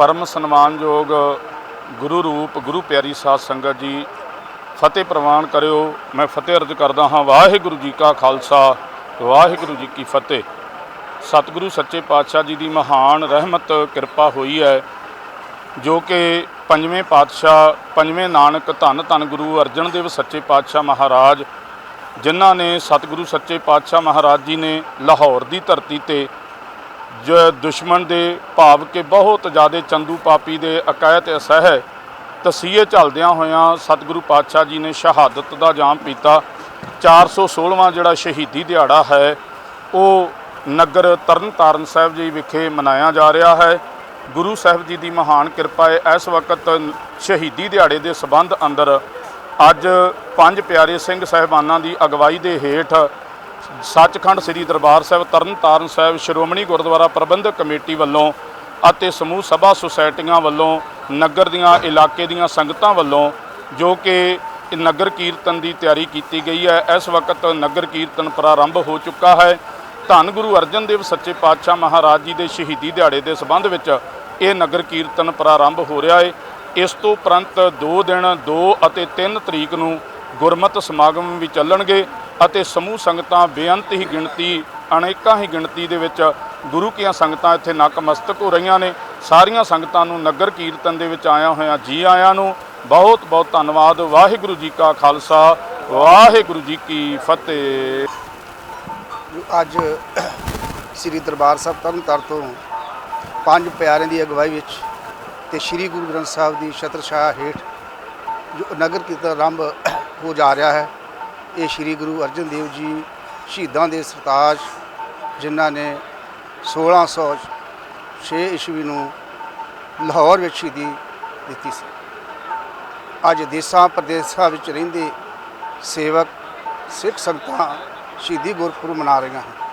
ਪਰਮ ਸਨਮਾਨਯੋਗ ਗੁਰੂ ਰੂਪ, ਗੁਰੂ ਪਿਆਰੀ ਸਾਧ ਸੰਗਤ ਜੀ, ਫਤਿਹ ਪ੍ਰਵਾਨ ਕਰਿਓ। ਮੈਂ ਫਤਿਹ ਅਰਜ਼ ਕਰਦਾ ਹਾਂ, ਵਾਹਿਗੁਰੂ ਜੀ ਕਾ ਖਾਲਸਾ, ਵਾਹਿਗੁਰੂ ਜੀ ਕੀ ਫਤਿਹ। ਸਤਿਗੁਰੂ ਸੱਚੇ ਪਾਤਸ਼ਾਹ ਜੀ ਦੀ ਮਹਾਨ ਰਹਿਮਤ, ਕਿਰਪਾ ਹੋਈ ਹੈ, ਜੋ ਕਿ ਪੰਜਵੇਂ ਪਾਤਸ਼ਾਹ, ਪੰਜਵੇਂ ਨਾਨਕ ਧੰਨ ਧੰਨ ਗੁਰੂ ਅਰਜਨ ਦੇਵ ਸੱਚੇ ਪਾਤਸ਼ਾਹ ਮਹਾਰਾਜ, ਜਿਨ੍ਹਾਂ ਨੇ ਸਤਿਗੁਰੂ ਸੱਚੇ ਪਾਤਸ਼ਾਹ ਮਹਾਰਾਜ ਜੀ ਨੇ ਲਾਹੌਰ ਦੀ ਧਰਤੀ ਤੇ ਜੋ ਦੁਸ਼ਮਣ ਦੇ ਭਾਵ ਕਿ ਬਹੁਤ ਜ਼ਿਆਦਾ ਚੰਦੂ ਪਾਪੀ ਦੇ ਅਕਾਇਤ ਅਸਹਿ ਤਸੀਹੇ ਝੱਲਦਿਆਂ ਹੋਇਆਂ ਸਤਿਗੁਰੂ ਪਾਤਸ਼ਾਹ ਜੀ ਨੇ ਸ਼ਹਾਦਤ ਦਾ ਜਾਮ ਪੀਤਾ। 416ਵਾਂ ਜਿਹੜਾ ਸ਼ਹੀਦੀ ਦਿਹਾੜਾ ਹੈ, ਉਹ ਨਗਰ ਤਰਨਤਾਰਨ ਸਾਹਿਬ ਜੀ ਵਿਖੇ ਮਨਾਇਆ ਜਾ ਰਿਹਾ ਹੈ। ਗੁਰੂ ਸਾਹਿਬ ਜੀ ਦੀ ਮਹਾਨ ਕਿਰਪਾ ਹੈ, ਇਸ ਵਕਤ ਸ਼ਹੀਦੀ ਦਿਹਾੜੇ ਦੇ ਸਬੰਧ ਅੰਦਰ ਅੱਜ ਪੰਜ ਪਿਆਰੇ ਸਿੰਘ ਸਾਹਿਬਾਨਾਂ ਦੀ ਅਗਵਾਈ ਦੇ ਹੇਠ ਸੱਚਖੰਡ ਸ੍ਰੀ ਦਰਬਾਰ ਸਾਹਿਬ, ਤਰਨਤਾਰਨ ਸਾਹਿਬ, ਸ਼੍ਰੋਮਣੀ ਗੁਰਦੁਆਰਾ ਪ੍ਰਬੰਧਕ ਕਮੇਟੀ ਵੱਲੋਂ ਅਤੇ ਸਮੂਹ ਸਭਾ ਸੁਸਾਇਟੀਆਂ ਵੱਲੋਂ ਨਗਰ ਦੀਆਂ ਇਲਾਕੇ ਦੀਆਂ ਸੰਗਤਾਂ ਵੱਲੋਂ ਜੋ ਕਿ ਨਗਰ ਕੀਰਤਨ ਦੀ ਤਿਆਰੀ ਕੀਤੀ ਗਈ ਹੈ, ਇਸ ਵਕਤ ਨਗਰ ਕੀਰਤਨ ਪ੍ਰਾਰੰਭ ਹੋ ਚੁੱਕਾ ਹੈ। ਧੰਨ ਗੁਰੂ ਅਰਜਨ ਦੇਵ ਸੱਚੇ ਪਾਤਸ਼ਾਹ ਮਹਾਰਾਜ ਜੀ ਦੇ ਸ਼ਹੀਦੀ ਦਿਹਾੜੇ ਦੇ ਸਬੰਧ ਵਿੱਚ ਇਹ ਨਗਰ ਕੀਰਤਨ ਪ੍ਰਾਰੰਭ ਹੋ ਰਿਹਾ ਹੈ। ਇਸ ਤੋਂ ਉਪਰੰਤ 2 ਦਿਨ 2 ਅਤੇ 3 ਤਰੀਕ ਨੂੰ ਗੁਰਮਤ ਸਮਾਗਮ ਵੀ ਚੱਲਣਗੇ। ਅਤੇ ਸਮੂਹ ਸੰਗਤਾਂ ਬੇਅੰਤ ਹੀ ਗਿਣਤੀ, ਅਨੇਕਾਂ ਹੀ ਗਿਣਤੀ ਦੇ ਵਿੱਚ ਗੁਰੂ ਕੀਆਂ ਸੰਗਤਾਂ ਇੱਥੇ ਨਕਮਸਤਕ ਹੋ ਰਹੀਆਂ ਨੇ। ਸਾਰੀਆਂ ਸੰਗਤਾਂ ਨੂੰ ਨਗਰ ਕੀਰਤਨ ਦੇ ਵਿੱਚ ਆਇਆ ਹੋਇਆ ਜੀ ਆਇਆਂ ਨੂੰ ਬਹੁਤ ਬਹੁਤ ਧੰਨਵਾਦ। ਵਾਹਿਗੁਰੂ ਜੀ ਕਾ ਖਾਲਸਾ, ਵਾਹਿਗੁਰੂ ਜੀ ਕੀ ਫਤਿਹ। ਅੱਜ ਸ੍ਰੀ ਦਰਬਾਰ ਸਾਹਿਬ ਤਰਨਤਾਰਨ ਤੋਂ ਪੰਜ ਪਿਆਰਿਆਂ ਦੀ ਅਗਵਾਈ ਵਿੱਚ ਤੇ ਸ੍ਰੀ ਗੁਰੂ ਗ੍ਰੰਥ ਸਾਹਿਬ ਦੀ ਛਤਰ ਹੇਠ ਜੋ ਨਗਰ ਕੀਰਤਨ ਆਰੰਭ ਹੋ ਜਾ ਰਿਹਾ ਹੈ। ਇਹ ਸ੍ਰੀ ਗੁਰੂ ਅਰਜਨ ਦੇਵ ਜੀ ਸ਼ਹੀਦਾਂ ਦੇ ਸਰਤਾਜ ਜਿਨ੍ਹਾਂ ਨੇ 1606 ਈਸਵੀ ਨੂੰ ਲਾਹੌਰ ਵਿੱਚ ਸ਼ਹੀਦੀ ਦਿੱਤੀ ਸੀ। ਅੱਜ ਦੇਸਾਂ ਪ੍ਰਦੇਸਾਂ ਵਿੱਚ ਰਹਿੰਦੇ ਸੇਵਕ, ਸਿੱਖ ਸੰਗਤਾਂ ਸ਼ਹੀਦੀ ਗੁਰਪੁਰਬ ਮਨਾ ਰਹੀਆਂ ਹਨ।